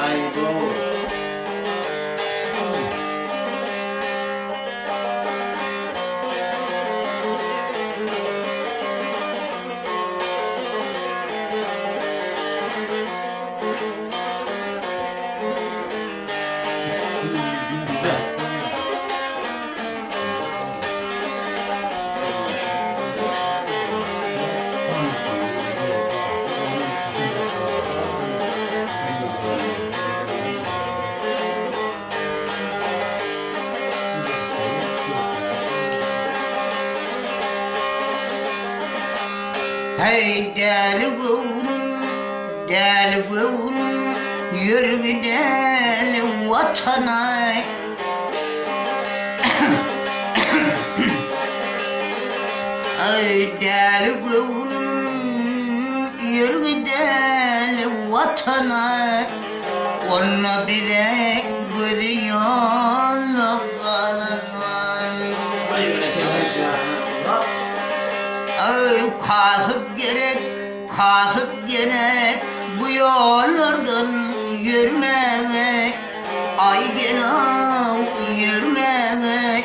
I goal. Hey deli gönlüm, deli gönlüm Yürü gidelim vatana. Ay deli gönlüm Yürü gidelim vatana. Onunla bile gidiyor kalın var gerek, kalkıp gerek bu yollardan yürümek. Ay gel al yürümek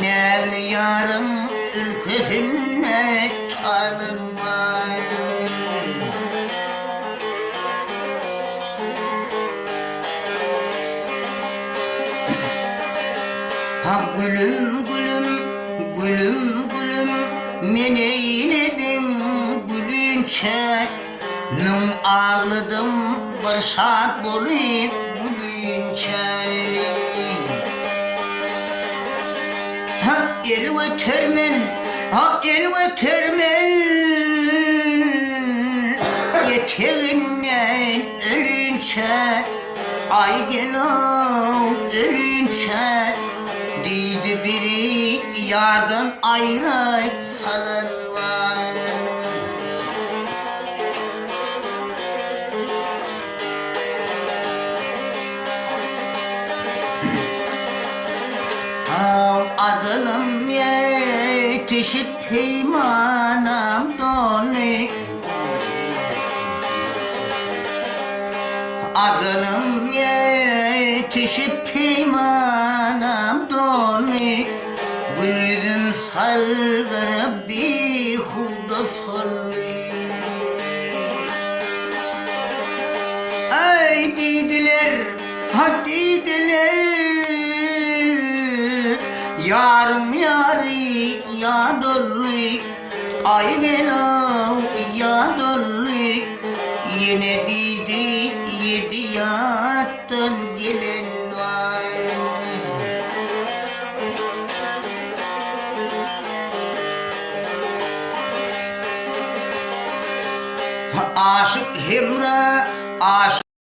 Nevli yarın ülkesinde tanınmak Ha gülüm gülüm, gülüm gülüm Men eyledim gülünçe Nım ağladım saat bolup gülünçe. Ha el ve termen, ha el ve termen. Yeteğinden ölünçe Ay gel ölünçe. Diydi biri yardan ayrı var. Al azalım yetişip peymanam dolu Azalım yetişip peymanam dolu Gülüm sargara bir huda solu Ay dediler, ha dediler Yarım yarı ya dolly Ay gel al ya dolly Yine dedi आशु हे मशुक